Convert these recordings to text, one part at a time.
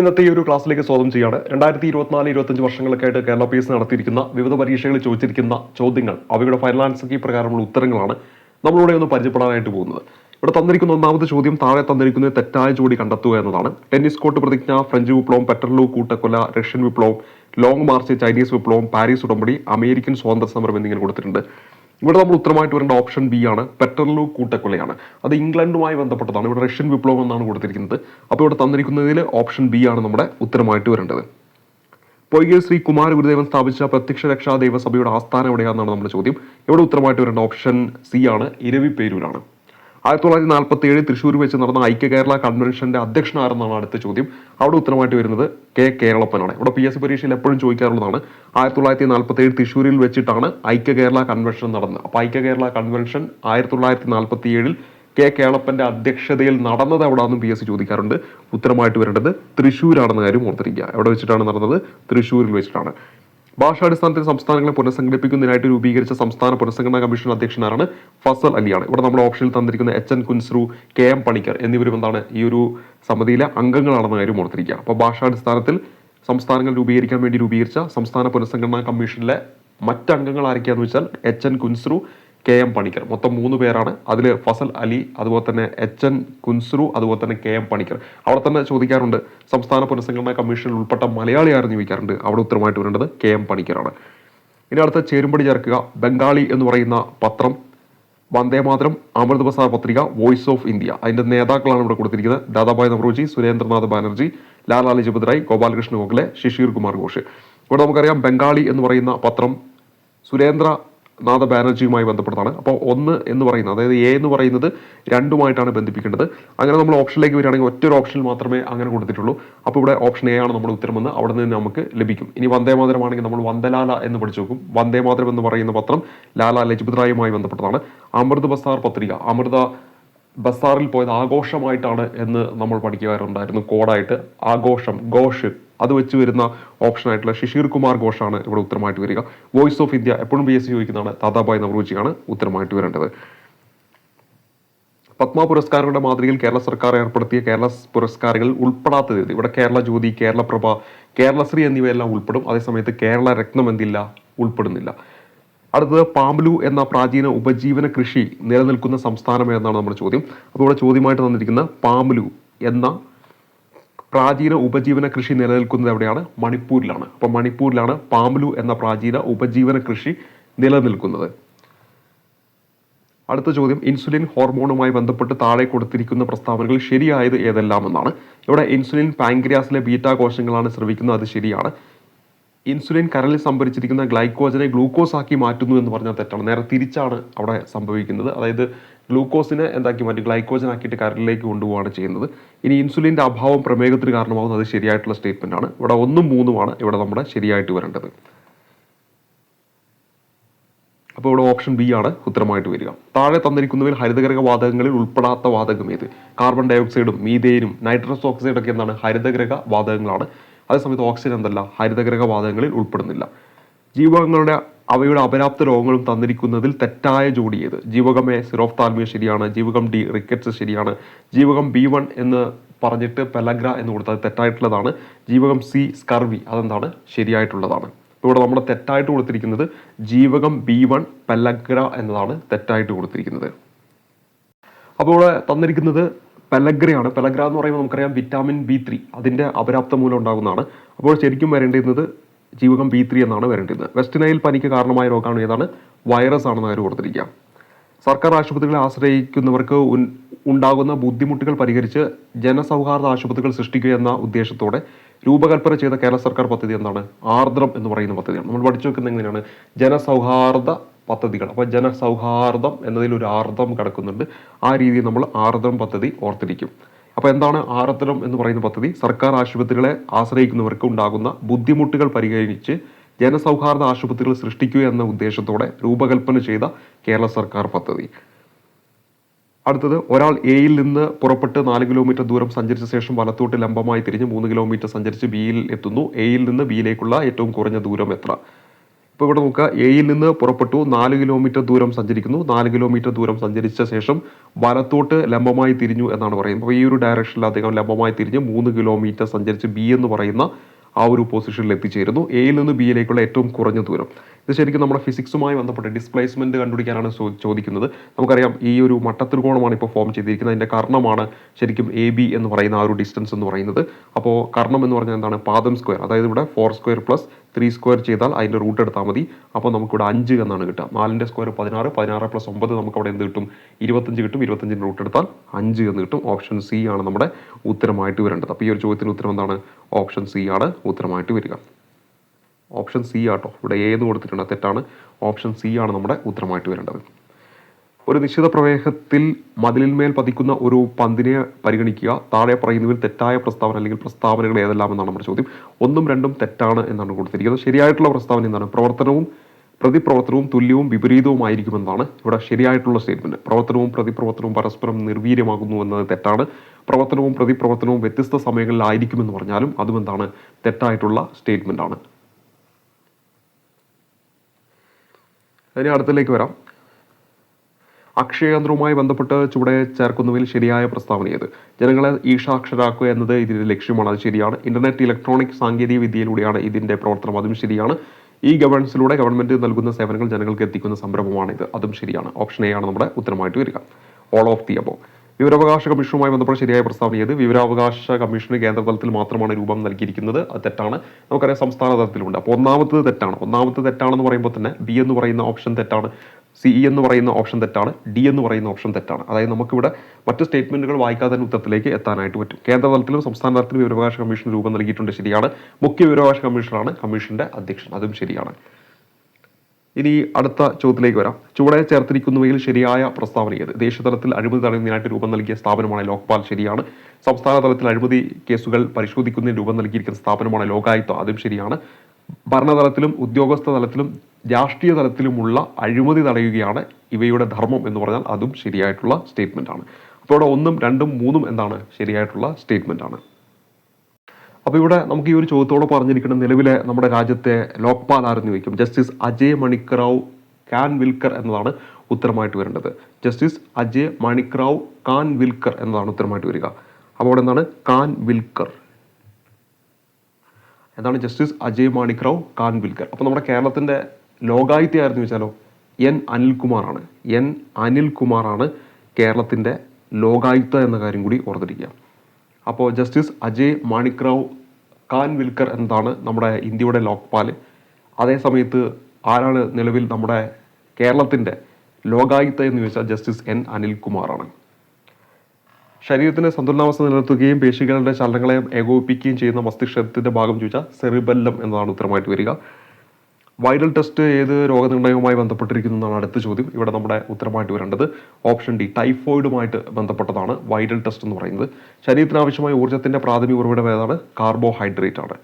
ഇന്നത്തെ ഈ ഒരു ക്ലാസ്സിലേക്ക് സ്വാഗതം ചെയ്യാണ്. രണ്ടായിരത്തി ഇരുപത്തിനാല് ഇരുപത്തഞ്ച് വർഷങ്ങളൊക്കെ ആയിട്ട് കേരള പി എസ് നടത്തിയിരിക്കുന്ന വിവിധ പരീക്ഷകളിൽ ചോദിച്ചിരിക്കുന്ന ചോദ്യങ്ങൾ അവയുടെ ഫൈനൽ ആൻസർ കീ പ്രകാരമുള്ള ഉത്തരങ്ങളാണ് നമ്മളിവിടെ ഒന്ന് പരിചയപ്പെടാനായിട്ട് പോകുന്നത്. ഇവിടെ തന്നിരിക്കുന്ന ഒന്നാമത്തെ ചോദ്യം താഴെ തന്നിരിക്കുന്ന തെറ്റായ ജോഡി കണ്ടെത്തുക എന്നതാണ്. ടെന്നീസ് കോർട്ട് പ്രതിജ്ഞ ഫ്രഞ്ച് വിപ്ലവം പെട്രലു കൂട്ടക്കൊല റഷ്യൻ വിപ്ലവം ലോങ് മാർച്ച് ചൈനീസ് വിപ്ലവം പാരീസ് ഉടമ്പടി അമേരിക്കൻ സ്വാതന്ത്ര്യ സമരം എന്നിങ്ങനെ കൊടുത്തിട്ടുണ്ട്. ഇവിടെ നമ്മൾ ഉത്തരമായിട്ട് വരേണ്ട ഓപ്ഷൻ ബി ആണ് പെട്രലു കൂട്ടക്കൊലയാണ്. അത് ഇംഗ്ലണ്ടുമായി ബന്ധപ്പെട്ടതാണ്. ഇവിടെ റഷ്യൻ വിപ്ലവം എന്നാണ് കൊടുത്തിരിക്കുന്നത്. അപ്പോൾ ഇവിടെ തന്നിരിക്കുന്നതിൽ ഓപ്ഷൻ ബി ആണ് നമ്മുടെ ഉത്തരമായിട്ട് വരേണ്ടത്. പൊയ്കയിൽ ശ്രീ കുമാര ഗുരുദേവൻ സ്ഥാപിച്ച പ്രത്യക്ഷ രക്ഷാ ദൈവസഭയുടെ ആസ്ഥാനം എവിടെയാണെന്നാണ് നമ്മുടെ ചോദ്യം. ഇവിടെ ഉത്തരമായിട്ട് വരേണ്ട ഓപ്ഷൻ സി ആണ് ഇരവിപ്പേരൂരാണ് ആയിരത്തി തൊള്ളായിരത്തി നാൽപ്പത്തി ഏഴ് തൃശ്ശൂർ വെച്ച് നടന്ന ഐക്യ കേരള കൺവെൻഷന്റെ അധ്യക്ഷനാരെന്നാണ് അടുത്ത ചോദ്യം. അവിടെ ഉത്തരമായിട്ട് വരുന്നത് കെ കേരളപ്പനാണ്. ഇവിടെ പി എസ് പരീക്ഷയിൽ എപ്പോഴും ചോദിക്കാറുള്ളതാണ് ആയിരത്തി തൊള്ളായിരത്തി നാൽപ്പത്തി ഏഴ് തൃശ്ശൂരിൽ വെച്ചിട്ടാണ് ഐക്യ കേരള കൺവെൻഷൻ നടന്നത്. അപ്പോൾ ഐക്യ കേരള കൺവെൻഷൻ ആയിരത്തി തൊള്ളായിരത്തി നാൽപ്പത്തി ഏഴിൽ കെ കേളപ്പന്റെ അധ്യക്ഷതയിൽ നടന്നത് എവിടെയാണെന്നും പി എസ് സി ചോദിക്കാറുണ്ട്. ഉത്തരമായിട്ട് വരേണ്ടത് തൃശ്ശൂരാണെന്ന കാര്യം ഓർത്തിരിക്കുക. എവിടെ വെച്ചിട്ടാണ് നടന്നത്? തൃശ്ശൂരിൽ വെച്ചിട്ടാണ്. ഭാഷാടിസ്ഥാനത്തിൽ സംസ്ഥാനങ്ങളെ പുനഃസംഘടിപ്പിക്കുന്നതിനായിട്ട് രൂപീകരിച്ച സംസ്ഥാന പുനഃസംഘടനാ കമ്മീഷൻ അധ്യക്ഷനാണ് ഫസൽ അലിയാണ്. ഇവിടെ നമ്മുടെ ഓപ്ഷനിൽ തന്നിരിക്കുന്ന H N Kunzru K M Panikkar എന്നിവരും എന്താണ് ഈ ഒരു സമിതിയിലെ അംഗങ്ങളാണെന്ന കാര്യം ഓർത്തിരിക്കുക. അപ്പോൾ ഭാഷാടിസ്ഥാനത്തിൽ സംസ്ഥാനങ്ങൾ രൂപീകരിക്കാൻ വേണ്ടി രൂപീകരിച്ച സംസ്ഥാന പുനഃസംഘടനാ കമ്മീഷനിലെ മറ്റംഗങ്ങൾ ആരൊക്കെയാണെന്ന് വെച്ചാൽ H N Kunzru K M Panikkar. മൊത്തം മൂന്ന് പേരാണ്. അതിൽ ഫസൽ അലി അതുപോലെ തന്നെ എച്ച് എൻ കുൻസ്രു അതുപോലെ തന്നെ കെ എം പണിക്കർ. അവിടെ തന്നെ ചോദിക്കാറുണ്ട് സംസ്ഥാന പുനഃസംഘടനാ കമ്മീഷനിൽ ഉൾപ്പെട്ട മലയാളി ആരെന്ന് ചോദിക്കാറുണ്ട്. അവിടെ ഉത്തരമായിട്ട് വരേണ്ടത് കെ എം പണിക്കറാണ് ഇനി അടുത്ത ചേരുമ്പടി ചേർക്കുക. ബംഗാളി എന്ന് പറയുന്ന പത്രം വന്ദേമാതരം അമൃത് പ്രസാദ് പത്രിക വോയിസ് ഓഫ് ഇന്ത്യ. അതിന്റെ നേതാക്കളാണ് ഇവിടെ കൊടുത്തിരിക്കുന്നത്. ദാദാഭായ് നവറോജി സുരേന്ദ്രനാഥ് ബാനർജി ലാലാ ലജപത് റായ് ഗോപാലകൃഷ്ണ ഗോഖലെ ശിശീർ കുമാർ ഘോഷ്. ഇവിടെ നമുക്കറിയാം ബംഗാളി എന്ന് പറയുന്ന പത്രം സുരേന്ദ്രനാഥ ബാനർജിയുമായി ബന്ധപ്പെട്ടതാണ്. അപ്പോൾ ഒന്ന് എന്ന് പറയുന്നത് അതായത് എ എന്ന് പറയുന്നത് രണ്ടുമായിട്ടാണ് ബന്ധിപ്പിക്കേണ്ടത്. അങ്ങനെ നമ്മൾ ഓപ്ഷനിലേക്ക് വരികയാണെങ്കിൽ ഒറ്റ ഒരു ഓപ്ഷനിൽ മാത്രമേ അങ്ങനെ കൊടുത്തിട്ടുള്ളൂ. അപ്പോൾ ഇവിടെ ഓപ്ഷൻ എ ആണ് നമ്മുടെ ഉത്തരമെന്ന് അവിടെ നിന്ന് നമുക്ക് ലഭിക്കും. ഇനി വന്ദേമാതരമാണെങ്കിൽ നമ്മൾ വന്ദലാല എന്ന് പഠിച്ചു നോക്കും വന്ദേമാതരം എന്ന് പറയുന്ന പത്രം ലാല ലജ്പത് റായുമായി ബന്ധപ്പെട്ടതാണ്. അമൃത് ബസാർ പത്രിക. അമൃത ബസാറിൽ പോയത് ആഘോഷമായിട്ടാണ് എന്ന് നമ്മൾ പഠിക്കാറുണ്ടായിരുന്നു കോഡായിട്ട്. ആഘോഷം ഘോഷ്. അത് വെച്ച് വരുന്ന ഓപ്ഷൻ ആയിട്ടുള്ള ശിശീർ കുമാർ ഘോഷാണ് ഇവിടെ ഉത്തരമായിട്ട് വരിക. വോയിസ് ഓഫ് ഇന്ത്യ എപ്പോഴും ബി എസ് സി ചോദിക്കുന്നതാണ് താതാബായ് നവറൂജിയാണ് ഉത്തരമായിട്ട് വരേണ്ടത്. പത്മ പുരസ്കാരങ്ങളുടെ മാതൃകയിൽ കേരള സർക്കാർ ഏർപ്പെടുത്തിയ കേരള പുരസ്കാരങ്ങൾ ഉൾപ്പെടാത്തത് ഇവിടെ കേരള ജ്യോതി കേരള പ്രഭ കേരളശ്രീ എന്നിവയെല്ലാം ഉൾപ്പെടും. അതേസമയത്ത് കേരള രത്നം എന്തില്ല? ഉൾപ്പെടുന്നില്ല. അടുത്തത് പാമ്പലു എന്ന പ്രാചീന ഉപജീവന കൃഷി നിലനിൽക്കുന്ന സംസ്ഥാനം എന്നാണ് നമ്മുടെ ചോദ്യം. അപ്പോൾ ഇവിടെ ചോദ്യമായിട്ട് തന്നിരിക്കുന്ന പാമ്പലു എന്ന പ്രാചീന ഉപജീവന കൃഷി നിലനിൽക്കുന്നത് എവിടെയാണ്? മണിപ്പൂരിലാണ്. അപ്പോൾ മണിപ്പൂരിലാണ് പാമ്പലു എന്ന പ്രാചീന ഉപജീവന കൃഷി നിലനിൽക്കുന്നത്. അടുത്ത ചോദ്യം. ഇൻസുലിൻ ഹോർമോണുമായി ബന്ധപ്പെട്ട് താഴെ കൊടുത്തിരിക്കുന്ന പ്രസ്താവനകൾ ശരിയായത് ഏതെല്ലാം എന്നാണ് ഇവിടെ ഇൻസുലിൻ പാങ്ക്രിയാസിലെ ബീറ്റാ കോശങ്ങളാണ് ശ്രവിക്കുന്നത്. അത് ശരിയാണ്. ഇൻസുലിൻ കരളിൽ സംഭരിച്ചിരിക്കുന്ന ഗ്ലൈക്കോജനെ ഗ്ലൂക്കോസ് ആക്കി മാറ്റുന്നു എന്ന് പറഞ്ഞാൽ തെറ്റാണ്. നേരെ തിരിച്ചാണ് അവിടെ സംഭവിക്കുന്നത്. അതായത് ഗ്ലൂക്കോസിനെ എന്താക്കി മാറ്റി ഗ്ലൈക്കോജൻ ആക്കിയിട്ട് കരളിലേക്ക് കൊണ്ടുപോവുകയാണ് ചെയ്യുന്നത്. ഇനി ഇൻസുലിന്റെ അഭാവം പ്രമേഹത്തിന് കാരണമാകുന്നത് അത് ശരിയായിട്ടുള്ള സ്റ്റേറ്റ്മെന്റ് ആണ്. ഇവിടെ ഒന്നും മൂന്നുമാണ് ഇവിടെ നമ്മുടെ ശരിയായിട്ട് വരേണ്ടത്. അപ്പോൾ ഇവിടെ ഓപ്ഷൻ ബി ആണ് ഉത്തരമായിട്ട് വരിക. താഴെ തന്നിരിക്കുന്നവയിൽ ഹരിതഗ്രഹ വാതകങ്ങളിൽ ഉൾപ്പെടാത്ത വാതകം ഏത്? കാർബൺ ഡയോക്സൈഡും മീതേനും നൈട്രസ് ഓക്സൈഡും ഒക്കെ എന്താണ്? ഹരിതഗ്രഹ വാതകങ്ങളാണ്. അതേസമയത്ത് ഓക്സിജൻ എന്തല്ല? ഹരിതഗ്രഹ വാതകങ്ങളിൽ ഉൾപ്പെടുന്നില്ല. ജീവകങ്ങളുടെ അവയുടെ അപരാപ്ത രോഗങ്ങളും തന്നിരിക്കുന്നതിൽ തെറ്റായ ജോഡി ഏത്? ജീവകം എ സിറോഫ്താൽമിയ ശരിയാണ് ജീവകം ഡി റിക്കറ്റ്സ് ശരിയാണ്. ജീവകം ബി വൺ എന്ന് പറഞ്ഞിട്ട് പെലഗ്ര എന്ന് കൊടുത്തത് തെറ്റായിട്ടുള്ളതാണ്. ജീവകം സി സ്കർവി അതെന്താണ്? ശരിയായിട്ടുള്ളതാണ്. ഇവിടെ നമ്മൾ തെറ്റായിട്ട് കൊടുത്തിരിക്കുന്നത് ജീവകം ബി വൺ പെലഗ്ര എന്നതാണ് തെറ്റായിട്ട് കൊടുത്തിരിക്കുന്നത്. അപ്പോൾ ഇവിടെ തന്നിരിക്കുന്നത് പെലഗ്രയാണ്. പെലഗ്ര എന്ന് പറയുമ്പോൾ നമുക്കറിയാം വിറ്റാമിൻ ബി ത്രീ അതിന്റെ അപരാപ്ത മൂലം ഉണ്ടാകുന്നതാണ്. അപ്പോൾ ശരിക്കും വരേണ്ടിരുന്നത് ജീവകം ബി ത്രീ എന്നാണ് വരേണ്ടത്. വെസ്റ്റ് നൈൽ പനിക്ക് കാരണമായ രോഗമാണ് ഏതാണ്? വൈറസ് ആണെന്ന് അവർ ഓർത്തിരിക്കുക സർക്കാർ ആശുപത്രികളെ ആശ്രയിക്കുന്നവർക്ക് ഉണ്ടാകുന്ന ബുദ്ധിമുട്ടുകൾ പരിഹരിച്ച് ജനസൗഹാർദ്ദ ആശുപത്രികൾ സൃഷ്ടിക്കുക എന്ന ഉദ്ദേശത്തോടെ രൂപകൽപ്പന ചെയ്ത കേരള സർക്കാർ പദ്ധതി എന്താണ്? ആർദ്രം എന്ന് പറയുന്ന പദ്ധതിയാണ്. നമ്മൾ പഠിച്ചു വെക്കുന്നത് എങ്ങനെയാണ്? ജനസൗഹാർദ്ദ പദ്ധതികൾ. അപ്പോൾ ജനസൗഹാർദ്ദം എന്നതിൽ ഒരു ആർദ്രം കിടക്കുന്നുണ്ട്. ആ രീതിയിൽ നമ്മൾ ആർദ്രം പദ്ധതി ഓർത്തിരിക്കും. അപ്പോൾ എന്താണ് ആറത്തരം എന്ന് പറയുന്ന പദ്ധതി? സർക്കാർ ആശുപത്രികളെ ആശ്രയിക്കുന്നവർക്ക് ഉണ്ടാകുന്ന ബുദ്ധിമുട്ടുകൾ പരിഗണിച്ച് ജനസൗഹാർദ്ദ ആശുപത്രികൾ സൃഷ്ടിക്കുക എന്ന ഉദ്ദേശത്തോടെ രൂപകൽപ്പന ചെയ്ത കേരള സർക്കാർ പദ്ധതി. അടുത്തത് ഒരാൾ എയിൽ നിന്ന് പുറപ്പെട്ട് നാല് കിലോമീറ്റർ ദൂരം സഞ്ചരിച്ച ശേഷം വലത്തോട്ട് ലംബമായി തിരിഞ്ഞ് മൂന്ന് കിലോമീറ്റർ സഞ്ചരിച്ച് ബിയിൽ എത്തുന്നു. എയിൽ നിന്ന് ബിയിലേക്കുള്ള ഏറ്റവും കുറഞ്ഞ ദൂരം എത്ര? അപ്പോൾ ഇവിടെ നോക്കുക എയിൽ നിന്ന് പുറപ്പെട്ടു നാല് കിലോമീറ്റർ ദൂരം സഞ്ചരിക്കുന്നു. നാല് കിലോമീറ്റർ ദൂരം സഞ്ചരിച്ച ശേഷം വലത്തോട്ട് ലംബമായി തിരിഞ്ഞു എന്നാണ് പറയുന്നത്. അപ്പോൾ ഈ ഒരു ഡയറക്ഷനിൽ അദ്ദേഹം ലംബമായി തിരിഞ്ഞ് മൂന്ന് കിലോമീറ്റർ സഞ്ചരിച്ച് ബി എന്ന് പറയുന്ന ആ ഒരു പൊസിഷനിൽ എത്തിച്ചേരുന്നു. എയിൽ നിന്ന് ബിയിലേക്കുള്ള ഏറ്റവും കുറഞ്ഞ ദൂരം. ഇത് ശരിക്കും നമ്മുടെ ഫിസിക്സുമായി ബന്ധപ്പെട്ട് ഡിസ്പ്ലേസ്മെന്റ് കണ്ടുപിടിക്കാനാണ് ചോദിക്കുന്നത്. നമുക്കറിയാം ഈ ഒരു മട്ടത്രികോണമാണ് ഇപ്പോൾ ഫോം ചെയ്തിരിക്കുന്നത്. അതിന്റെ കർണമാണ് ശരിക്കും എ ബി എന്ന് പറയുന്ന ആ ഒരു ഡിസ്റ്റൻസ് എന്ന് പറയുന്നത്. അപ്പോൾ കർണം എന്ന് പറഞ്ഞാൽ എന്താണ്? പാദം സ്ക്വയർ അതായത് ഇവിടെ four square plus three square ചെയ്താൽ അതിന്റെ റൂട്ട് എടുത്താൽ മതി. അപ്പോൾ നമുക്കിവിടെ അഞ്ച് എന്നാണ് കിട്ടുക. നാലിന്റെ സ്ക്വയർ പതിനാറ് പതിനാറ് പ്ലസ് ഒമ്പത് നമുക്ക് അവിടെ എന്ത് കിട്ടും? ഇരുപത്തഞ്ച് കിട്ടും. ഇരുപത്തഞ്ചിന് റൂട്ട് എടുത്താൽ അഞ്ച് എന്ന് കിട്ടും. ഓപ്ഷൻ സി ആണ് നമ്മുടെ ഉത്തരമായിട്ട് വരേണ്ടത്. അപ്പോൾ ഈ ഒരു ചോദ്യത്തിന് ഉത്തരം എന്താണ്? ഓപ്ഷൻ സി ആണ് ഉത്തരമായിട്ട് വരിക. ഓപ്ഷൻ സി ആട്ടോ. ഇവിടെ ഏത് കൊടുത്തിട്ടുണ്ട്. തെറ്റാണ്. ഓപ്ഷൻ സി ആണ് നമ്മുടെ ഉത്തരമായിട്ട് വരേണ്ടത്. ഒരു നിശ്ചിത പ്രവേഹത്തിൽ മതിലിന്മേൽ പതിക്കുന്ന ഒരു പന്തിനെ പരിഗണിക്കുക. താഴെ പറയുന്നതിൽ തെറ്റായ പ്രസ്താവന അല്ലെങ്കിൽ പ്രസ്താവനകൾ ഏതെല്ലാം എന്നാണ് നമ്മുടെ ചോദ്യം. ഒന്നും രണ്ടും തെറ്റാണ് എന്നാണ് കൊടുത്തിരിക്കുന്നത്. ശരിയായിട്ടുള്ള പ്രസ്താവന എന്താണ്? പ്രവർത്തനവും പ്രതിപ്രവർത്തനവും തുല്യവും വിപരീതവുമായിരിക്കുമെന്നാണ് ഇവിടെ ശരിയായിട്ടുള്ള സ്റ്റേറ്റ്മെന്റ് പ്രവർത്തനവും പ്രതിപ്രവർത്തനവും പരസ്പരം നിർവീര്യമാകുന്നു എന്നത് തെറ്റാണ്. പ്രവർത്തനവും പ്രതിപ്രവർത്തനവും വ്യത്യസ്ത സമയങ്ങളിലായിരിക്കുമെന്ന് പറഞ്ഞാലും അതും എന്താണ്? തെറ്റായിട്ടുള്ള സ്റ്റേറ്റ്മെന്റ് ആണ്. ഇനി അടുത്തിലേക്ക് വരാം. അക്ഷയയന്ത്രവുമായി ബന്ധപ്പെട്ട് ചുവടെ ചേർക്കുന്നതിൽ ശരിയായ പ്രസ്താവന ഏത്? ജനങ്ങളെ ഈഷാക്ഷരാക്കുക എന്നത് ഇതിന്റെ ലക്ഷ്യമാണ് അത് ശരിയാണ്. ഇന്റർനെറ്റ് ഇലക്ട്രോണിക് സാങ്കേതിക വിദ്യയിലൂടെയാണ് ഇതിന്റെ പ്രവർത്തനം അതും ശരിയാണ്. ഈ ഗവേണൻസിലൂടെ ഗവൺമെന്റ് നൽകുന്ന സേവനങ്ങൾ ജനങ്ങൾക്ക് എത്തിക്കുന്ന സംരംഭമാണ് ഇത് അതും ശരിയാണ്. ഓപ്ഷൻ എ ആണ് നമ്മുടെ ഉത്തരമായിട്ട് വരിക. ഓൾ ഓഫ് ദി അബോ വിവരാവകാശ കമ്മീഷനുമായി ബന്ധപ്പെട്ട ശരിയായ പ്രസ്താവന ചെയ്ത് വിവരാവകാശ കമ്മീഷന് കേന്ദ്രതലത്തിൽ മാത്രമാണ് രൂപം നൽകിയിരിക്കുന്നത്. അത് തെറ്റാണ്. നമുക്കറിയാം സംസ്ഥാന തലത്തിലുണ്ട്. അപ്പോൾ ഒന്നാമത്തത് തെറ്റാണ്. ഒന്നാമത്തെ തെറ്റാണെന്ന് പറയുമ്പോൾ തന്നെ ബി എന്ന് പറയുന്ന ഓപ്ഷൻ തെറ്റാണ്. സി ഇ എന്ന് പറയുന്ന ഓപ്ഷൻ തെറ്റാണ് ഡി എന്ന് പറയുന്ന ഓപ്ഷൻ തെറ്റാണ്. അതായത് നമുക്കിവിടെ മറ്റ് സ്റ്റേറ്റ്മെന്റുകൾ വായിക്കാതെ തന്നെ ഉത്തരത്തിലേക്ക് എത്താനായിട്ട് പറ്റും. കേന്ദ്ര തലത്തിലും സംസ്ഥാന തലത്തിലും വിവരാവകാശ കമ്മീഷൻ രൂപം നൽകിയിട്ടുണ്ട് ശരിയാണ്. മുഖ്യ വിവരാവകാശ കമ്മീഷണറാണ് കമ്മീഷന്റെ അധ്യക്ഷൻ അതും ശരിയാണ്. ഇനി അടുത്ത ചോദ്യത്തിലേക്ക് വരാം. ചുവടെ ചേർത്തിരിക്കുന്നുവെങ്കിൽ ശരിയായ പ്രസ്താവന ഏത്? ദേശീയതലത്തിൽ അഴിമതി തടയുന്നതിനായിട്ട് രൂപം നൽകിയ സ്ഥാപനമാണ് ലോക്പാൽ ശരിയാണ്. സംസ്ഥാന തലത്തിൽ അഴിമതി കേസുകൾ പരിശോധിക്കുന്നതിന് രൂപം നൽകിയിരിക്കുന്ന സ്ഥാപനമാണ് ലോകായുക്ത അതും ശരിയാണ്. ഭരണതലത്തിലും ഉദ്യോഗസ്ഥ തലത്തിലും രാഷ്ട്രീയ തലത്തിലുമുള്ള അഴിമതി തടയുകയാണ് ഇവയുടെ ധർമ്മം എന്ന് പറഞ്ഞാൽ അതും ശരിയായിട്ടുള്ള സ്റ്റേറ്റ്മെന്റ് ആണ്. അപ്പോൾ ഇവിടെ ഒന്നും രണ്ടും മൂന്നും എന്താണ് ശരിയായിട്ടുള്ള സ്റ്റേറ്റ്മെന്റ് ആണ്. അപ്പോൾ ഇവിടെ നമുക്ക് ഈ ഒരു ചോദ്യത്തോട് പറഞ്ഞിരിക്കുന്ന നിലവിലെ നമ്മുടെ രാജ്യത്തെ ലോക്പാൽ ആരെന്ന് ചോദിക്കും? ജസ്റ്റിസ് അജയ് മണിക്കറാവ് കാൻ വിൽക്കർ എന്നതാണ് ഉത്തരമായിട്ട് വരേണ്ടത്. ജസ്റ്റിസ് അജയ് മണിക്കറാവ് കാൻ വിൽക്കർ എന്നതാണ് ഉത്തരമായിട്ട് വരിക. അപ്പോൾ അവിടെ എന്താണ്? കാൻ വിൽക്കർ. എന്താണ് ജസ്റ്റിസ് അജയ് മാണിക്രാവ് കാൻ വിൽക്കർ. അപ്പോൾ നമ്മുടെ കേരളത്തിന്റെ ലോകായുക്ത ആയിരുന്നു വെച്ചാലോ എൻ അനിൽകുമാറാണ്. എൻ അനിൽകുമാറാണ് കേരളത്തിന്റെ ലോകായുക്ത എന്ന കാര്യം കൂടി ഓർത്തിരിക്കുക. അപ്പോൾ ജസ്റ്റിസ് അജയ് മാണിക്രാവ് കാൻ വിൽക്കർ എന്നതാണ് നമ്മുടെ ഇന്ത്യയുടെ ലോക്പാൽ അതേ സമയത്ത് ആരാണ് നിലവിൽ നമ്മുടെ കേരളത്തിന്റെ ലോകായുക്ത എന്ന് ചോദിച്ചാൽ ജസ്റ്റിസ് എൻ അനിൽകുമാറാണ്. ശരീരത്തിന്റെ സന്തുലനാവസ്ഥ നിലനിർത്തുകയും പേശികളുടെ ചലനങ്ങളെ ഏകോപിപ്പിക്കുകയും ചെയ്യുന്ന മസ്തിഷ്കത്തിന്റെ ഭാഗം ചോദിച്ചാൽ സെറിബെല്ലം എന്നതാണ് ഉത്തരമായിട്ട് വരിക. വൈറൽ ടെസ്റ്റ് ഏത് രോഗനിർണയവുമായി എന്നാണ് അടുത്ത ചോദ്യം. ഇവിടെ നമ്മുടെ ഉത്തരമായിട്ട് വരേണ്ടത് ഓപ്ഷൻ ഡി ടൈഫോയിഡുമായിട്ട് ബന്ധപ്പെട്ടതാണ് വൈറൽ ടെസ്റ്റ് എന്ന് പറയുന്നത്. ശരീരത്തിന് ആവശ്യമായ ഊർജത്തിന്റെ പ്രാഥമിക ഉറവിടം ഏതാണ്? കാർബോഹൈഡ്രേറ്റ് ആണ്.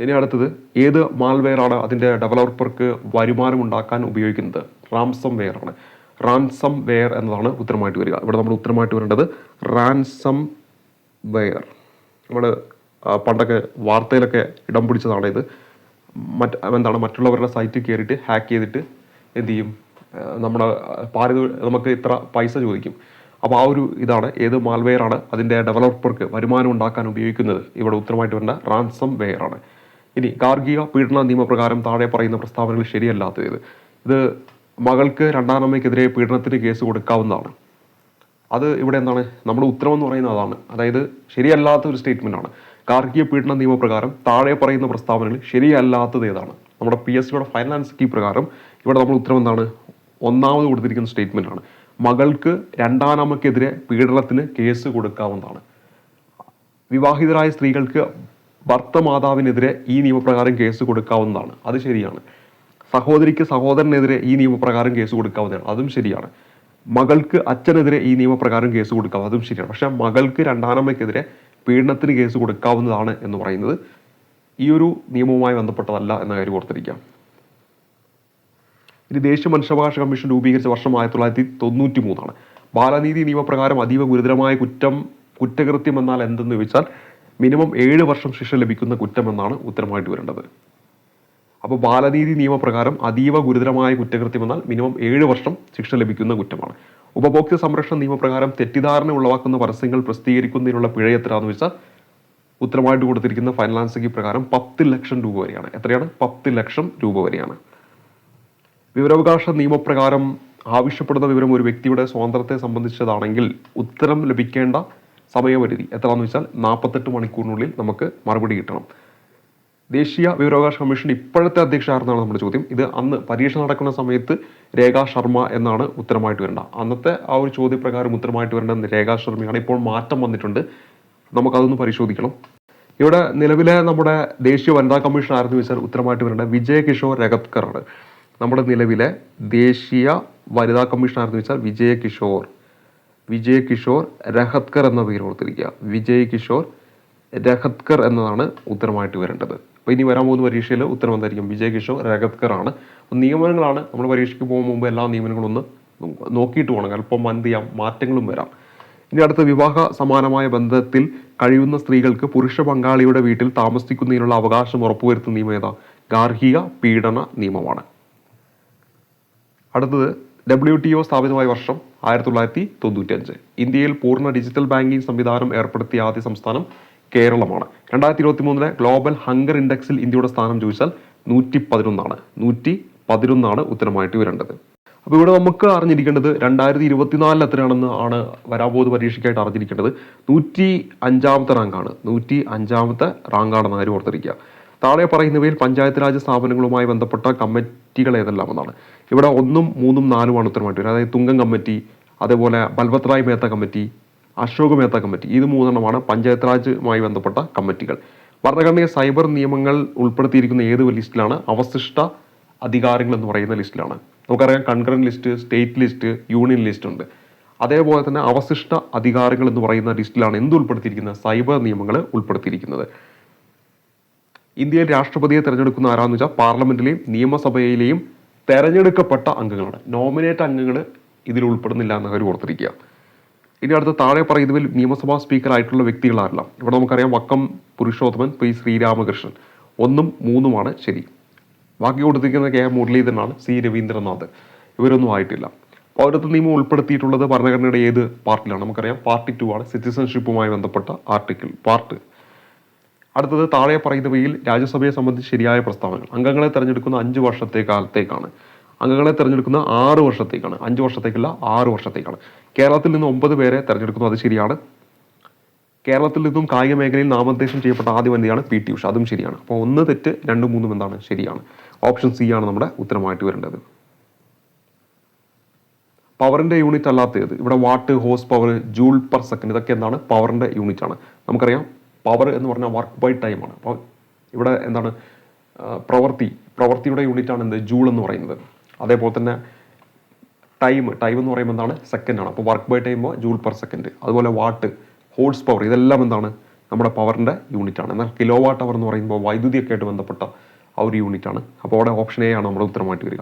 ഇനി അടുത്തത് ഏത് മാൽവെയർ ആണ് അതിന്റെ ഡെവലപ്പർക്ക് വരുമാനം ഉണ്ടാക്കാൻ ഉപയോഗിക്കുന്നത്? റാംസം വെയർ ആണ്. റാൻസം വെയർ എന്നതാണ് ഉത്തരമായിട്ട് വരിക. ഇവിടെ നമ്മൾ ഉത്തരമായിട്ട് വരേണ്ടത് റാൻസം വെയർ നമ്മൾ പണ്ടൊക്കെ വാർത്തയിലൊക്കെ ഇടം പിടിച്ചതാണ് ഇത് മറ്റ് എന്താണ് മറ്റുള്ളവരുടെ സൈറ്റിൽ കയറിയിട്ട് ഹാക്ക് ചെയ്തിട്ട് എന്ത് ചെയ്യും? നമ്മുടെ പാരിത നമുക്ക് ഇത്ര പൈസ ചോദിക്കും. അപ്പോൾ ആ ഒരു ഇതാണ് ഏത് മാൽവെയർ ആണ് അതിന്റെ ഡെവലപ്പർക്ക് വരുമാനം ഉണ്ടാക്കാൻ ഉപയോഗിക്കുന്നത്? ഇവിടെ ഉത്തരമായിട്ട് വരുന്ന റാൻസം വെയർ ആണ്. ഇനി ഗാർഹിക പീഡന നിയമപ്രകാരം താഴെ പറയുന്ന പ്രസ്താവനകൾ ശരിയല്ലാത്തത് ഇത്. മകൾക്ക് രണ്ടാനമ്മയ്ക്കെതിരെ പീഡനത്തിന് കേസ് കൊടുക്കാവുന്നതാണ്. അത് ഇവിടെ എന്താണ്? നമ്മുടെ ഉത്തരം എന്ന് പറയുന്നത് അതാണ്. അതായത് ശരിയല്ലാത്ത ഒരു സ്റ്റേറ്റ്മെന്റ് ആണ്. ഗാർഹിക പീഡന നിയമപ്രകാരം താഴെ പറയുന്ന പ്രസ്താവനകൾ ശരിയല്ലാത്തത് ഏതാണ്? നമ്മുടെ പി എസ് സിയുടെ ഫൈനാൻസ് കീ പ്രകാരം ഇവിടെ നമ്മൾ ഉത്തരം എന്താണ്? ഒന്നാമത് കൊടുത്തിരിക്കുന്ന സ്റ്റേറ്റ്മെന്റ് ആണ്. മകൾക്ക് രണ്ടാനാമക്കെതിരെ പീഡനത്തിന് കേസ് കൊടുക്കാവുന്നതാണ്. വിവാഹിതരായ സ്ത്രീകൾക്ക് ഭർത്തമാതാവിനെതിരെ ഈ നിയമപ്രകാരം കേസ് കൊടുക്കാവുന്നതാണ്. അത് ശരിയാണ്. സഹോദരിക്ക് സഹോദരനെതിരെ ഈ നിയമപ്രകാരം കേസ് കൊടുക്കാവുന്നതാണ്. അതും ശരിയാണ്. മകൾക്ക് അച്ഛനെതിരെ ഈ നിയമപ്രകാരം കേസ് കൊടുക്കാം അതും ശരിയാണ്. പക്ഷെ മകൾക്ക് രണ്ടാനമ്മയ്ക്കെതിരെ പീഡനത്തിന് കേസ് കൊടുക്കാവുന്നതാണ് എന്ന് പറയുന്നത് ഈ ഒരു നിയമവുമായി ബന്ധപ്പെട്ടതല്ല എന്ന കാര്യം ഓർത്തിരിക്കാം ഇനി ദേശീയ മനുഷ്യാവകാശ കമ്മീഷൻ രൂപീകരിച്ച വർഷം ആയിരത്തി തൊള്ളായിരത്തി തൊണ്ണൂറ്റി മൂന്നാണ് ബാലനീതി നിയമപ്രകാരം അതീവ ഗുരുതരമായ കുറ്റം കുറ്റകൃത്യം എന്നാൽ എന്തെന്ന് ചോദിച്ചാൽ മിനിമം ഏഴ് വർഷം ശിക്ഷ ലഭിക്കുന്ന കുറ്റം എന്നാണ് ഉത്തരമായിട്ട് വരേണ്ടത്. അപ്പോൾ ബാലനീതി നിയമപ്രകാരം അതീവ ഗുരുതരമായ കുറ്റകൃത്യം എന്നാൽ മിനിമം ഏഴ് വർഷം ശിക്ഷ ലഭിക്കുന്ന കുറ്റമാണ്. ഉപഭോക്തൃ സംരക്ഷണ നിയമപ്രകാരം തെറ്റിദ്ധാരണ ഉളവാക്കുന്ന പരസ്യങ്ങൾ പ്രസിദ്ധീകരിക്കുന്നതിനുള്ള പിഴ എത്രയാണെന്ന് വെച്ചാൽ ഉത്തരമായിട്ട് കൊടുത്തിരിക്കുന്ന ഫൈനാൻസിംഗ് പ്രകാരം പത്ത് ലക്ഷം രൂപ വരെയാണ്. എത്രയാണ്? പത്ത് ലക്ഷം രൂപ വരെയാണ്. വിവരാവകാശ നിയമപ്രകാരം ആവശ്യപ്പെടുന്ന വിവരം ഒരു വ്യക്തിയുടെ സ്വാതന്ത്ര്യത്തെ സംബന്ധിച്ചതാണെങ്കിൽ ഉത്തരം ലഭിക്കേണ്ട സമയപരിധി എത്രയാണെന്ന് വെച്ചാൽ നാൽപ്പത്തെട്ട് മണിക്കൂറിനുള്ളിൽ നമുക്ക് മറുപടി കിട്ടണം. ദേശീയ വിവരാവകാശ കമ്മീഷൻ ഇപ്പോഴത്തെ അധ്യക്ഷ ആരെന്നാണ് നമ്മുടെ ചോദ്യം? ഇത് അന്ന് പരീക്ഷ നടക്കുന്ന സമയത്ത് രേഖാ ശർമ്മ എന്നാണ് ഉത്തരമായിട്ട് വരേണ്ട. അന്നത്തെ ആ ഒരു ചോദ്യപ്രകാരം ഉത്തരമായിട്ട് വരേണ്ടത് രേഖാ ശർമ്മയാണ്. ഇപ്പോൾ മാറ്റം വന്നിട്ടുണ്ട്. നമുക്കതൊന്ന് പരിശോധിക്കണം. ഇവിടെ നിലവിലെ നമ്മുടെ ദേശീയ വനിതാ കമ്മീഷൻ ആരെന്ന് വെച്ചാൽ ഉത്തരമായിട്ട് വരേണ്ടത് വിജയകിഷോർ കിഷോർ ആണ് നമ്മുടെ നിലവിലെ ദേശീയ വനിതാ കമ്മീഷൻ ആരെന്ന് വെച്ചാൽ വിജയകിഷോർ കിഷോർ. വിജയ കിഷോർ രഹത്കർ എന്ന പേര് കൊടുത്തിരിക്കുക. വിജയ് കിഷോർ രഹത്കർ എന്നതാണ് ഉത്തരമായിട്ട് വരേണ്ടത്. അപ്പോൾ ഇനി വരാൻ പോകുന്ന പരീക്ഷയിൽ ഉത്തരം എന്തായിരിക്കും? വിജയ് കിഷോർ രഹത്കർ ആണ്. അപ്പോൾ നിയമനങ്ങളാണ്. നമ്മൾ പരീക്ഷയ്ക്ക് പോകുമ്പോൾ മുമ്പ് എല്ലാ നിയമനങ്ങളും ഒന്ന് നോക്കിയിട്ട് പോകണം. അല്പം എന്ത് ചെയ്യാം? മാറ്റങ്ങളും വരാം. ഇനി അടുത്ത വിവാഹ സമാനമായ ബന്ധത്തിൽ കഴിയുന്ന സ്ത്രീകൾക്ക് പുരുഷ പങ്കാളിയുടെ വീട്ടിൽ താമസിക്കുന്നതിനുള്ള അവകാശം ഉറപ്പുവരുത്തുന്ന നിയമം ഏതാ? ഗാർഹിക പീഡന നിയമമാണ്. അടുത്തത് ഡബ്ല്യു ടി ഒ സ്ഥാപിതമായ വർഷം ആയിരത്തി തൊള്ളായിരത്തി തൊണ്ണൂറ്റി അഞ്ച് ഇന്ത്യയിൽ പൂർണ ഡിജിറ്റൽ ബാങ്കിംഗ് സംവിധാനം ഏർപ്പെടുത്തിയ ആദ്യ സംസ്ഥാനം കേരളമാണ്. രണ്ടായിരത്തി ഇരുപത്തി മൂന്നിലെ ഗ്ലോബൽ ഹങ്കർ ഇൻഡെക്സിൽ ഇന്ത്യയുടെ സ്ഥാനം ചോദിച്ചാൽ നൂറ്റി പതിനൊന്നാണ് നൂറ്റി പതിനൊന്നാണ് ഉത്തരമായിട്ട് വരേണ്ടത്. അപ്പോൾ ഇവിടെ നമുക്ക് അറിഞ്ഞിരിക്കേണ്ടത് രണ്ടായിരത്തി ഇരുപത്തിനാലിൽ എത്രയാണെന്ന് ആണ് പോകുന്ന പരീക്ഷയ്ക്കായിട്ട് അറിഞ്ഞിരിക്കേണ്ടത്. നൂറ്റി അഞ്ചാമത്തെ റാങ്കാണ്. നൂറ്റി അഞ്ചാമത്തെ റാങ്കാണെന്ന് കാര്യം ഓർത്തിരിക്കുക. താഴെ പറയുന്നവയിൽ പഞ്ചായത്ത് രാജ് സ്ഥാപനങ്ങളുമായി ബന്ധപ്പെട്ട കമ്മിറ്റികൾ ഏതെല്ലാം എന്നാണ് ഇവിടെ ഒന്നും മൂന്നും നാലുമാണ് ഉത്തരമായിട്ട് അതായത് തുങ്കം കമ്മിറ്റി അതേപോലെ ബൽവത്രായ് മേത്ത കമ്മിറ്റി അശോക് മേത്ത കമ്മിറ്റി. ഇത് മൂന്നെണ്ണമാണ് പഞ്ചായത്ത് രാജുമായി ബന്ധപ്പെട്ട കമ്മിറ്റികൾ. ഭരണഘടനയെ സൈബർ നിയമങ്ങൾ ഉൾപ്പെടുത്തിയിരിക്കുന്ന ഏത് ലിസ്റ്റിലാണ്? അവശിഷ്ട അധികാരങ്ങൾ എന്ന് പറയുന്ന ലിസ്റ്റിലാണ്. നമുക്കറിയാം concurrent list state list union list ഉണ്ട്. അതേപോലെ തന്നെ അവശിഷ്ട അധികാരങ്ങൾ എന്ന് പറയുന്ന ലിസ്റ്റിലാണ് എന്ത് ഉൾപ്പെടുത്തിയിരിക്കുന്നത്? സൈബർ നിയമങ്ങൾ ഉൾപ്പെടുത്തിയിരിക്കുന്നത്. ഇന്ത്യയിൽ രാഷ്ട്രപതിയെ തിരഞ്ഞെടുക്കുന്ന ആരാന്ന് വെച്ചാൽ പാർലമെന്റിലെയും നിയമസഭയിലെയും തെരഞ്ഞെടുക്കപ്പെട്ട അംഗങ്ങളാണ്. നോമിനേറ്റ് അംഗങ്ങൾ ഇതിൽ ഉൾപ്പെടുന്നില്ല എന്ന് അവർ ഓർത്തിരിക്കുക. ഇനി അടുത്ത താഴെ പറയുന്നതിൽ നിയമസഭാ സ്പീക്കറായിട്ടുള്ള വ്യക്തികളാരല്ല ഇവിടെ നമുക്കറിയാം വക്കം പുരുഷോത്തമൻ പി ശ്രീരാമകൃഷ്ണൻ. ഒന്നും മൂന്നുമാണ് ശരി. ബാക്കി കൊടുത്തിരിക്കുന്ന കെ മുരളീധരനാണ് സി രവീന്ദ്രനാഥ്. ഇവരൊന്നും ആയിട്ടില്ല. പൗരത്വ നിയമം ഉൾപ്പെടുത്തിയിട്ടുള്ളത് ഭരണഘടനയുടെ ഏത് പാർട്ടിലാണ്? നമുക്കറിയാം പാർട്ടി ടു ആണ്. സിറ്റിസൺഷിപ്പുമായി ബന്ധപ്പെട്ട ആർട്ടിക്കിൾ പാർട്ട്. അടുത്തത് താഴെ പറയുന്നവയിൽ രാജ്യസഭയെ സംബന്ധിച്ച് ശരിയായ പ്രസ്താവനകൾ. അംഗങ്ങളെ തെരഞ്ഞെടുക്കുന്ന അഞ്ച് വർഷത്തെ കാലത്തേക്കാണ്. അംഗങ്ങളെ തിരഞ്ഞെടുക്കുന്ന ആറ് വർഷത്തേക്കാണ് അഞ്ച് വർഷത്തേക്കല്ല ആറ് വർഷത്തേക്കാണ്. കേരളത്തിൽ നിന്ന് ഒമ്പത് പേരെ തെരഞ്ഞെടുക്കുന്നു അത് ശരിയാണ്. കേരളത്തിൽ നിന്നും കായിക മേഖലയിൽ നാമനിർദ്ദേശം ചെയ്യപ്പെട്ട ആദ്യ വനിതയാണ് പി ടി ഉഷ അതും ശരിയാണ്. അപ്പോൾ ഒന്ന് തെറ്റ് രണ്ടും മൂന്നും എന്താണ്? ശരിയാണ്. ഓപ്ഷൻ സി ആണ് നമ്മുടെ ഉത്തരമായിട്ട് വരേണ്ടത്. പവറിന്റെ യൂണിറ്റ് അല്ലാത്തത് ഇവിടെ watt horse power joule per second ഇതൊക്കെ എന്താണ്? പവറിന്റെ യൂണിറ്റ് ആണ്. നമുക്കറിയാം പവർ എന്ന് പറഞ്ഞാൽ വർക്ക് ബൈ ടൈം ആണ്. അപ്പോൾ ഇവിടെ എന്താണ്? പ്രവൃത്തി പ്രവൃത്തിയുടെ യൂണിറ്റ് ആണ് എന്ത്? ജൂൾ എന്ന് പറയുന്നത്. അതേപോലെ തന്നെ ടൈം ടൈം എന്ന് പറയുമ്പോൾ എന്താണ്? സെക്കൻഡ് ആണ്. അപ്പോൾ work by time joule per second അതുപോലെ വാട്ട് ഹോഴ്സ് പവർ ഇതെല്ലാം എന്താണ്? നമ്മുടെ പവറിന്റെ യൂണിറ്റ് ആണ്. എന്നാൽ കിലോ വാട്ട് അവർ എന്ന് പറയുമ്പോൾ വൈദ്യുതിയൊക്കെ ആയിട്ട് ബന്ധപ്പെട്ട ആ ഒരു യൂണിറ്റ് ആണ്. അപ്പോൾ അവിടെ ഓപ്ഷൻ എ ആണ് നമ്മുടെ ഉത്തരമായിട്ട് വരിക.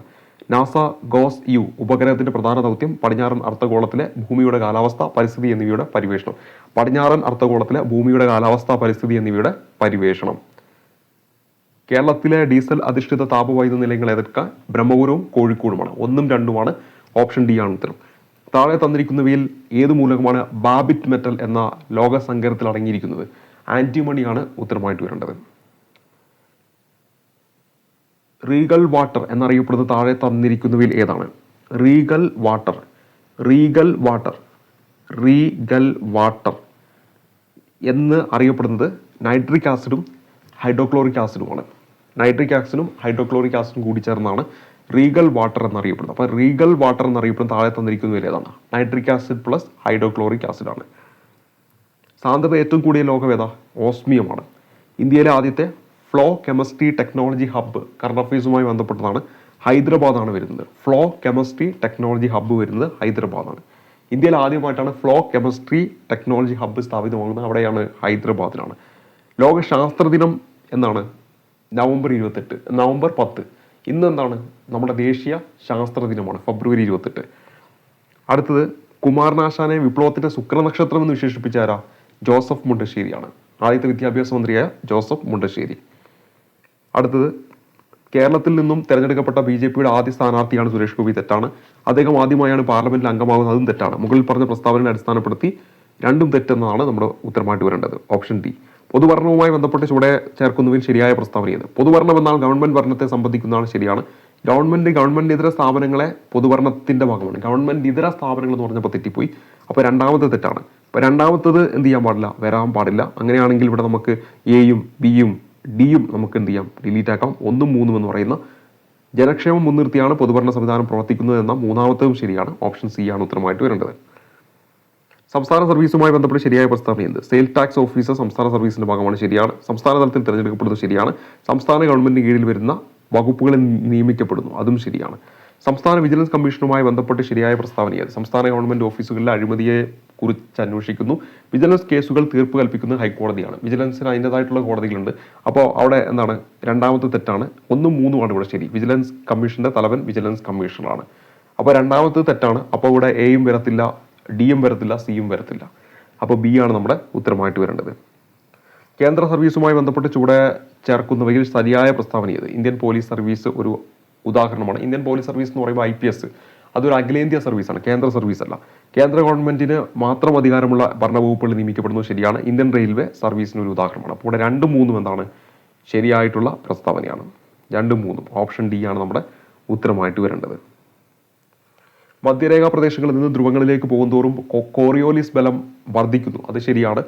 നാസ ഗോസ് യു ഉപഗ്രഹത്തിന്റെ പ്രധാന ദൗത്യം പടിഞ്ഞാറൻ അർദ്ധഗോളത്തിലെ ഭൂമിയുടെ കാലാവസ്ഥ പരിസ്ഥിതി എന്നിവയുടെ പരിവേഷണം. പടിഞ്ഞാറൻ അർദ്ധഗോളത്തിലെ ഭൂമിയുടെ കാലാവസ്ഥ പരിസ്ഥിതി എന്നിവയുടെ പരിവേഷണം. കേരളത്തിലെ ഡീസൽ അധിഷ്ഠിത താപവൈദ്യുത നിലയങ്ങൾ ഏതൊക്കെ? ബ്രഹ്മപുരവും കോഴിക്കോടുമാണ്. ഒന്നും രണ്ടുമാണ് ഓപ്ഷൻ ഡി ആണ് ഉത്തരം താഴെ തന്നിരിക്കുന്നവയിൽ ഏത് മൂലകമാണ് ബാബിറ്റ് മെറ്റൽ എന്ന ലോക സങ്കരത്തിൽ അടങ്ങിയിരിക്കുന്നത് ആന്റിമണിയാണ് ഉത്തരമായിട്ട് വരേണ്ടത്. റീഗൽ വാട്ടർ എന്നറിയപ്പെടുന്ന താഴെ തന്നിരിക്കുന്നവയിൽ ഏതാണ്? Regal water. Regal water. Regal water എന്ന് അറിയപ്പെടുന്നത് നൈട്രിക് ആസിഡും ഹൈഡ്രോക്ലോറിക് ആസിഡുമാണ്. നൈട്രിക് ആസിഡും ഹൈഡ്രോക്ലോറിക് ആസിഡും കൂടി ചേർന്നാണ് റീഗൽ വാട്ടർ എന്നറിയപ്പെടുന്നത്. അപ്പോൾ റീഗൽ വാട്ടർ എന്നറിയപ്പെടുന്ന താഴെ തന്നിരിക്കുന്നതിൽ ഏതാണ് നൈട്രിക് ആസിഡ് പ്ലസ് ഹൈഡ്രോക്ലോറിക് ആസിഡാണ് സാന്ദ്രത ഏറ്റവും കൂടിയ ലോകം ഏതാ? ഓസ്മിയമാണ് ഇന്ത്യയിലെ ആദ്യത്തെ flow chemistry technology hub current ബന്ധപ്പെട്ടതാണ് ഹൈദരാബാദാണ് വരുന്നത്. ഫ്ലോ കെമിസ്ട്രി ടെക്നോളജി ഹബ്ബ് വരുന്നത് ഹൈദരാബാദാണ്. ഇന്ത്യയിൽ ആദ്യമായിട്ടാണ് ഫ്ലോ കെമിസ്ട്രി ടെക്നോളജി ഹബ്ബ് സ്ഥാപിതമാകുന്നത് അവിടെയാണ് ഹൈദരാബാദിലാണ്. ലോക ശാസ്ത്ര ദിനം എന്നാണ് നവംബർ ഇരുപത്തെട്ട് നവംബർ പത്ത്. ഇന്ന് എന്താണ് നമ്മുടെ ദേശീയ ശാസ്ത്ര ദിനമാണ് ഫെബ്രുവരി ഇരുപത്തെട്ട്. അടുത്തത് കുമാരനാശാനെ വിപ്ലവത്തിന്റെ ശുക്രനക്ഷത്രം എന്ന് വിശേഷിപ്പിച്ച ആരാ? ജോസഫ് മുണ്ടശ്ശേരിയാണ്. ആദ്യത്തെ വിദ്യാഭ്യാസ മന്ത്രിയായ ജോസഫ് മുണ്ടശ്ശേരി. അടുത്തത് കേരളത്തിൽ നിന്നും തിരഞ്ഞെടുക്കപ്പെട്ട ബി ജെ പിയുടെ ആദ്യ സ്ഥാനാർത്ഥിയാണ് സുരേഷ് ഗോപി. തെറ്റാണ്. അദ്ദേഹം ആദ്യമായാണ് പാർലമെന്റിൽ അംഗമാകുന്നത്. അതും തെറ്റാണ്. മുകളിൽ പറഞ്ഞ പ്രസ്താവനയെ അടിസ്ഥാനപ്പെടുത്തി രണ്ടും തെറ്റെന്നതാണ് നമ്മുടെ ഉത്തരമായിട്ട് വരേണ്ടത്. Option D. പൊതുഭരണവുമായി ബന്ധപ്പെട്ട് ചുവടെ ചേർക്കുന്നതിൽ ശരിയായ പ്രസ്താവനയത് പൊതുഭരണം എന്നാൽ ഗവൺമെന്റ് ഭരണത്തെ സംബന്ധിക്കുന്നതാണ് ശരിയാണ്. ഗവൺമെന്റ് ഗവൺമെന്റ് ഇതര സ്ഥാപനങ്ങളെ പൊതുഭരണത്തിന്റെ ഭാഗമാണ്. ഗവൺമെന്റ് ഇതര സ്ഥാപനങ്ങൾ എന്ന് പറഞ്ഞപ്പോൾ തെറ്റിപ്പോയി. അപ്പോൾ രണ്ടാമത്തെ തെറ്റാണ്. അപ്പോൾ രണ്ടാമത്തത് എന്ത് ചെയ്യാൻ പാടില്ല? വരാൻ പാടില്ല. അങ്ങനെയാണെങ്കിൽ ഇവിടെ നമുക്ക് എയും ബിയും ഡിയും നമുക്ക് എന്ത് ചെയ്യാം? ഡിലീറ്റ് ആക്കാം. ഒന്നും മൂന്നും എന്ന് പറയുന്ന ജനക്ഷേമം മുൻനിർത്തിയാണ് പൊതുഭരണ സംവിധാനം പ്രവർത്തിക്കുന്നത് എന്ന മൂന്നാമത്തതും ശരിയാണ്. ഓപ്ഷൻ സി ആണ് ഉത്തരമായിട്ട് വരേണ്ടത്. സംസ്ഥാന സർവീസുമായി ബന്ധപ്പെട്ട് ശരിയായ പ്രസ്താവന എന്ത് സെയിൽ ടാക്സ് ഓഫീസർ സംസ്ഥാന സർവീസിന്റെ ഭാഗമാണ് ശരിയാണ്. സംസ്ഥാന തലത്തിൽ തിരഞ്ഞെടുക്കപ്പെടുന്നത് ശരിയാണ്. സംസ്ഥാന ഗവൺമെന്റിന് കീഴിൽ വരുന്ന വകുപ്പുകളിൽ നിയമിക്കപ്പെടുന്നു. അതും ശരിയാണ്. സംസ്ഥാന വിജിലൻസ് കമ്മീഷനുമായി ബന്ധപ്പെട്ട് ശരിയായ പ്രസ്താവന ഏത് സംസ്ഥാന ഗവൺമെന്റ് ഓഫീസുകളിലെ അഴിമതിയെ കുറിച്ച് അന്വേഷിക്കുന്നു. വിജിലൻസ് കേസുകൾ തീർപ്പ് കൽപ്പിക്കുന്നത് ഹൈക്കോടതിയാണ്. വിജിലൻസിന് അതിന്റെതായിട്ടുള്ള കോടതികളുണ്ട്. അപ്പോൾ അവിടെ എന്താണ്? രണ്ടാമത്തെ തെറ്റാണ്. ഒന്നും മൂന്നുമാണ് ഇവിടെ ശരി. വിജിലൻസ് കമ്മീഷന്റെ തലവൻ വിജിലൻസ് കമ്മീഷണറാണ്. അപ്പോൾ രണ്ടാമത്തെ തെറ്റാണ്. അപ്പോൾ ഇവിടെ എയും വരത്തില്ല. ഡിയും വരത്തില്ല സിയും വരത്തില്ല. അപ്പോൾ ബി ആണ് നമ്മുടെ ഉത്തരമായിട്ട് വരേണ്ടത്. കേന്ദ്ര സർവീസുമായി ബന്ധപ്പെട്ട് ചൂടെ ചേർക്കുന്നവയിൽ ശരിയായ പ്രസ്താവന ചെയ്ത് ഇന്ത്യൻ പോലീസ് സർവീസ് ഒരു ഉദാഹരണമാണ്. ഇന്ത്യൻ പോലീസ് സർവീസ് എന്ന് പറയുമ്പോൾ ഐ പി എസ് അതൊരു അഖിലേന്ത്യാ സർവീസാണ് കേന്ദ്ര സർവീസ് അല്ല കേന്ദ്ര ഗവൺമെന്റിന് മാത്രം അധികാരമുള്ള ഭരണവകുപ്പുകൾ നിയമിക്കപ്പെടുന്നത് ശരിയാണ്. ഇന്ത്യൻ റെയിൽവേ സർവീസിന് ഒരു ഉദാഹരണമാണ്. അപ്പോൾ ഇവിടെ രണ്ടും മൂന്നും എന്താണ്? ശരിയായിട്ടുള്ള പ്രസ്താവനയാണ്. രണ്ടും മൂന്നും. ഓപ്ഷൻ ഡി ആണ് നമ്മുടെ ഉത്തരമായിട്ട് വരേണ്ടത്. മധ്യരേഖാ പ്രദേശങ്ങളിൽ നിന്ന് ധ്രുവങ്ങളിലേക്ക് പോകുന്തോറും കോറിയോലിസ് ബലം വർദ്ധിക്കുന്നു. അത് ശരിയാണ്.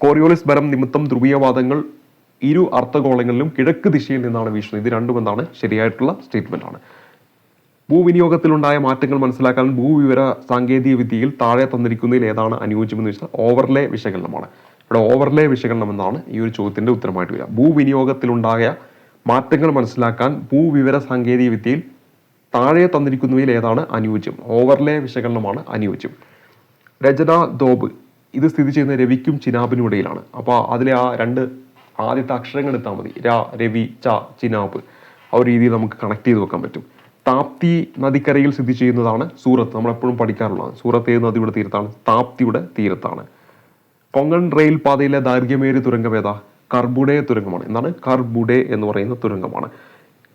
കോറിയോലിസ് ബലം നിമിത്തം ധ്രുവീയവാദങ്ങൾ ഇരു അർത്ഥഗോളങ്ങളിലും കിഴക്ക് ദിശയിൽ നിന്നാണ് വീശുന്നത്. ഇത് രണ്ടും എന്താണ് ശരിയായിട്ടുള്ള സ്റ്റേറ്റ്മെന്റ് ആണ് ഭൂവിനിയോഗത്തിലുണ്ടായ മാറ്റങ്ങൾ മനസ്സിലാക്കാൻ ഭൂവിവര സാങ്കേതിക വിദ്യയിൽ താഴെ തന്നിരിക്കുന്നതിൽ ഏതാണ് അനുയോജ്യമെന്ന് വെച്ചാൽ ഓവർലേ വിശകലനമാണ്. ഇവിടെ ഓവർലേ വിശകലനം എന്നാണ് ഈ ഒരു ചോദ്യത്തിന്റെ ഉത്തരമായിട്ട് വരിക. ഭൂവിനിയോഗത്തിലുണ്ടായ മാറ്റങ്ങൾ മനസ്സിലാക്കാൻ ഭൂവിവര സാങ്കേതിക വിദ്യയിൽ താഴെ തന്നിരിക്കുന്നവയിൽ ഏതാണ് അനുയോജ്യം? ഓവർലേ വിശകലനമാണ് അനുയോജ്യം. രചന ദോബ്. ഇത് സ്ഥിതി ചെയ്യുന്ന രവിക്കും ചിനാബിനും ഇടയിലാണ്. അപ്പോൾ അതിലെ ആ രണ്ട് ആദ്യത്തെ അക്ഷരങ്ങൾ എടുത്താൽ മതി. രാ രവി ച ചിനാബ്. ആ ഒരു രീതിയിൽ നമുക്ക് കണക്ട് ചെയ്ത് വെക്കാൻ പറ്റും. താപ്തി നദിക്കരയിൽ സ്ഥിതി ചെയ്യുന്നതാണ് സൂറത്ത്. നമ്മളെപ്പോഴും പഠിക്കാറുള്ളതാണ് സൂറത്ത് ഏത് നദിയുടെ തീരത്താണ്? താപ്തിയുടെ തീരത്താണ്. കൊങ്കൺ റെയിൽ പാതയിലെ ദൈർഘ്യമേറിയ തുരങ്കം ഏതാ? കർബുഡേ തുരങ്കമാണ്. എന്താണ്? കർബുഡേ എന്ന് പറയുന്ന തുരങ്കമാണ്.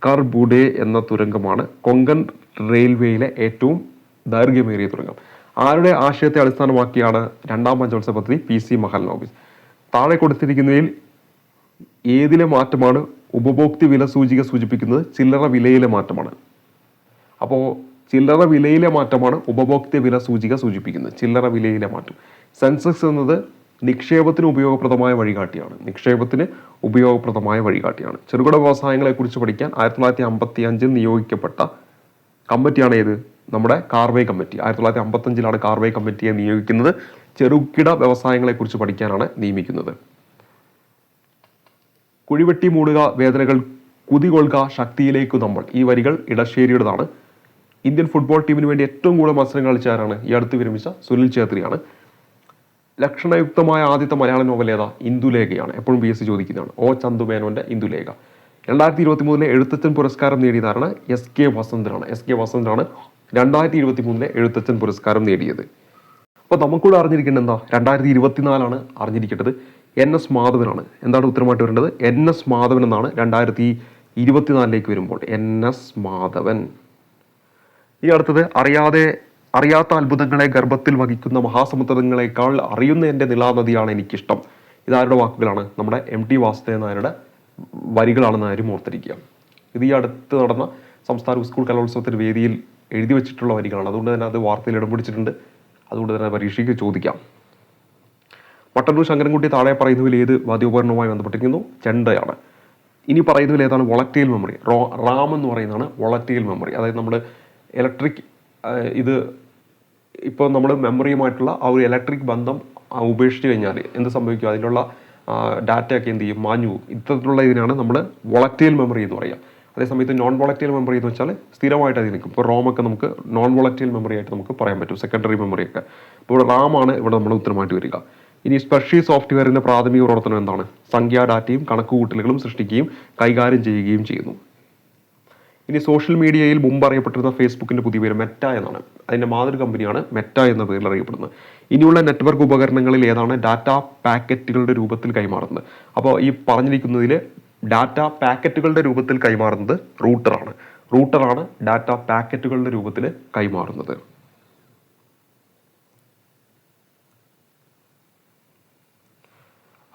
കർബുഡെ എന്ന തുരങ്കമാണ് കൊങ്കൺ റെയിൽവേയിലെ ഏറ്റവും ദൈർഘ്യമേറിയ തുരങ്കം. ആരുടെ ആശയത്തെ അടിസ്ഥാനമാക്കിയാണ് രണ്ടാം പഞ്ചവത്സര പദ്ധതി പി സി മഹൽ നോബിസ്? താഴെ കൊടുത്തിരിക്കുന്നതിൽ ഏതിലെ മാറ്റമാണ് ഉപഭോക്തൃ വില സൂചിക സൂചിപ്പിക്കുന്നത്? ചില്ലറ വിലയിലെ മാറ്റമാണ്. അപ്പോൾ ചില്ലറ വിലയിലെ മാറ്റമാണ് ഉപഭോക്തൃ വില സൂചിക സൂചിപ്പിക്കുന്നത്. ചില്ലറ വിലയിലെ മാറ്റം. സെൻസെക്സ് എന്നത് നിക്ഷേപത്തിന് ഉപയോഗപ്രദമായ വഴികാട്ടിയാണ്. നിക്ഷേപത്തിന് ഉപയോഗപ്രദമായ വഴികാട്ടിയാണ്. ചെറുകിട വ്യവസായങ്ങളെ കുറിച്ച് പഠിക്കാൻ ആയിരത്തി തൊള്ളായിരത്തി അമ്പത്തി അഞ്ചിൽ നിയോഗിക്കപ്പെട്ട കമ്മിറ്റിയാണ് ഏത്? നമ്മുടെ കാർവേ കമ്മിറ്റി ആയിരത്തി തൊള്ളായിരത്തി അമ്പത്തഞ്ചിലാണ് കാർവേ കമ്മിറ്റിയെ നിയോഗിക്കുന്നത്. ചെറുകിട വ്യവസായങ്ങളെ കുറിച്ച് പഠിക്കാനാണ് നിയമിക്കുന്നത്. കുഴിവെട്ടി മൂടുക വേദനകൾ കുതികൊള്ളുക ശക്തിയിലേക്ക് നമ്മൾ. ഈ വരികൾ ഇടശ്ശേരിയുടേതാണ്. ഇന്ത്യൻ ഫുട്ബോൾ ടീമിന് വേണ്ടി ഏറ്റവും കൂടുതൽ മത്സരം കളിച്ച ആരാണ് ഈ അടുത്ത് വിരമിച്ച സുനിൽ ഛേത്രിയാണ്. ലക്ഷണയുക്തമായ ആദ്യത്തെ മലയാള നോവൽ ഏതാ? ഇന്ദുലേഖയാണ്. എപ്പോഴും പി എസ് സി ചോദിക്കുന്നതാണ്. ഒ ചന്തുമേനോന്റെ ഇന്ദുലേഖ. രണ്ടായിരത്തി ഇരുപത്തി മൂന്നിലെ എഴുത്തച്ഛൻ പുരസ്കാരം നേടിയതാണ് എസ് കെ വസന്തനാണ് എസ് കെ വസന്തനാണ് രണ്ടായിരത്തി ഇരുപത്തി മൂന്നിലെ എഴുത്തച്ഛൻ പുരസ്കാരം നേടിയത്. അപ്പോൾ നമുക്കൂടെ അറിഞ്ഞിരിക്കേണ്ടത് എന്താ? രണ്ടായിരത്തി ഇരുപത്തിനാലാണ് അറിഞ്ഞിരിക്കേണ്ടത്. എൻ എസ് മാധവനാണ്. എന്താണ് ഉത്തരമായിട്ട് വരേണ്ടത്? എൻ എസ് മാധവൻ എന്നാണ് രണ്ടായിരത്തി ഇരുപത്തിനാലിലേക്ക് വരുമ്പോൾ എൻ എസ് മാധവൻ. ഈ അടുത്തത് അറിയാതെ അറിയാത്ത അത്ഭുതങ്ങളെ ഗർഭത്തിൽ വഹിക്കുന്ന മഹാസമുദ്രങ്ങളെക്കാൾ അറിയുന്ന എന്റെ നിലാനദിയാണ് എനിക്കിഷ്ടം. ഇതാരുടെ വാക്കുകളാണ്? നമ്മുടെ എം ടി വാസുദേവൻ നായരുടെ വരികളാണെന്ന് ആരും ഓർത്തിരിക്കുക. ഇത് ഈ അടുത്ത് നടന്ന സംസ്ഥാന സ്കൂൾ കലോത്സവത്തിന്റെ വേദിയിൽ എഴുതി വെച്ചിട്ടുള്ള വരികളാണ്. അതുകൊണ്ട് തന്നെ അത് വാർത്തയിൽ ഇടം പിടിച്ചിട്ടുണ്ട്. അതുകൊണ്ട് തന്നെ പരീക്ഷയ്ക്ക് ചോദിക്കാം. മട്ടന്നൂർ ശങ്കരൻകുട്ടി താഴെ പറയുന്നതിൽ ഏത് വാദ്യോപകരണവുമായി ബന്ധപ്പെട്ടിരിക്കുന്നു? ചെണ്ടയാണ്. ഇനി പറയുന്നതിൽ ഏതാണ്? Volatile memory. റോ റാം എന്ന് പറയുന്നതാണ് വൊളറ്റൈൽ മെമ്മറി. അതായത് നമ്മൾ ഇലക്ട്രിക് ഇത് ഇപ്പോൾ നമ്മൾ മെമ്മറിയുമായിട്ടുള്ള ആ ഒരു ഇലക്ട്രിക് ബന്ധം ഉപേക്ഷിച്ച് കഴിഞ്ഞാൽ എന്ത് സംഭവിക്കും? അതിലുള്ള ഡാറ്റയൊക്കെ എന്ത് ചെയ്യും? മാഞ്ഞു പോകും. ഇത്തരത്തിലുള്ള ഇതിനാണ് നമ്മൾ വോളറ്റൈൽ മെമ്മറി എന്ന് പറയുക അതേസമയത്ത് നോൺ വോളറ്റൈൽ മെമ്മറി എന്ന് വെച്ചാൽ സ്ഥിരമായിട്ട് അതിൽ നിൽക്കും. ഇപ്പോൾ റോമൊക്കെ നമുക്ക് നോൺ വോളറ്റൈൽ മെമ്മറി ആയിട്ട് നമുക്ക് പറയാൻ പറ്റും. സെക്കൻഡറി മെമ്മറി ഒക്കെ. ഇവിടെ റാമാണ് ഇവിടെ നമ്മൾ ഉത്തരമായിട്ട് വരിക. ഇനി സ്പെഷ്യൽ സോഫ്റ്റ്വെയറിന്റെ പ്രാഥമിക പ്രവർത്തനം എന്താണ്? സംഖ്യാ ഡാറ്റയും കണക്കുകൂട്ടലുകളും സൃഷ്ടിക്കുകയും കൈകാര്യം ചെയ്യുകയും ചെയ്യുന്നു. ഇനി സോഷ്യൽ മീഡിയയിൽ മുമ്പ് അറിയപ്പെട്ടിരുന്ന ഫേസ്ബുക്കിന്റെ പുതിയ പേര് മെറ്റ എന്നാണ്. അതിന്റെ മാതൃ കമ്പനിയാണ് മെറ്റ എന്ന പേരിൽ അറിയപ്പെടുന്നത്. ഇനിയുള്ള നെറ്റ്വർക്ക് ഉപകരണങ്ങളിൽ ഏതാണ് ഡാറ്റ പാക്കറ്റുകളുടെ രൂപത്തിൽ കൈമാറുന്നത്? അപ്പോൾ ഈ പറഞ്ഞിരിക്കുന്നതിൽ ഡാറ്റ പാക്കറ്റുകളുടെ രൂപത്തിൽ കൈമാറുന്നത് റൂട്ടറാണ്. റൂട്ടറാണ് ഡാറ്റ പാക്കറ്റുകളുടെ രൂപത്തിൽ കൈമാറുന്നത്.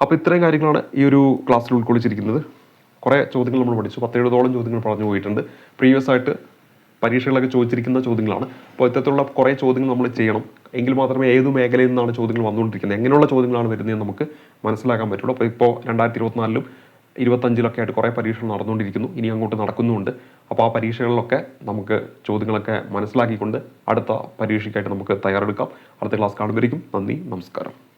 അപ്പോൾ ഇത്രയും കാര്യങ്ങളാണ് ഈ ഒരു ക്ലാസ്സിൽ ഉൾക്കൊള്ളിച്ചിരിക്കുന്നത്. കുറേ ചോദ്യങ്ങൾ നമ്മൾ പഠിച്ചു. പത്തെഴുപതോളം ചോദ്യങ്ങൾ പറഞ്ഞു പോയിട്ടുണ്ട്. പ്രീവിയസ് ആയിട്ട് പരീക്ഷകളൊക്കെ ചോദിച്ചിരിക്കുന്ന ചോദ്യങ്ങളാണ്. അപ്പോൾ ഇത്തരത്തിലുള്ള കുറേ ചോദ്യങ്ങൾ നമ്മൾ ചെയ്യണം. എങ്കിൽ മാത്രമേ ഏത് മേഖലയിൽ നിന്നാണ് ചോദ്യങ്ങൾ വന്നുകൊണ്ടിരിക്കുന്നത്? എങ്ങനെയുള്ള ചോദ്യങ്ങളാണ് വരുന്നതെന്ന് നമുക്ക് മനസ്സിലാക്കാൻ പറ്റുള്ളൂ. അപ്പോൾ ഇപ്പോൾ രണ്ടായിരത്തി ഇരുപത്തിനാലിലും ഇരുപത്തഞ്ചിലൊക്കെ ആയിട്ട് കുറേ പരീക്ഷകൾ നടന്നുകൊണ്ടിരിക്കുന്നു. ഇനി അങ്ങോട്ട് നടക്കുന്നുമുണ്ട്. അപ്പോൾ ആ പരീക്ഷകളിലൊക്കെ നമുക്ക് ചോദ്യങ്ങളൊക്കെ മനസ്സിലാക്കിക്കൊണ്ട് അടുത്ത പരീക്ഷയ്ക്കായിട്ട് നമുക്ക് തയ്യാറെടുക്കാം. അടുത്ത ക്ലാസ് കാണുമ്പോഴേക്കും നന്ദി നമസ്കാരം.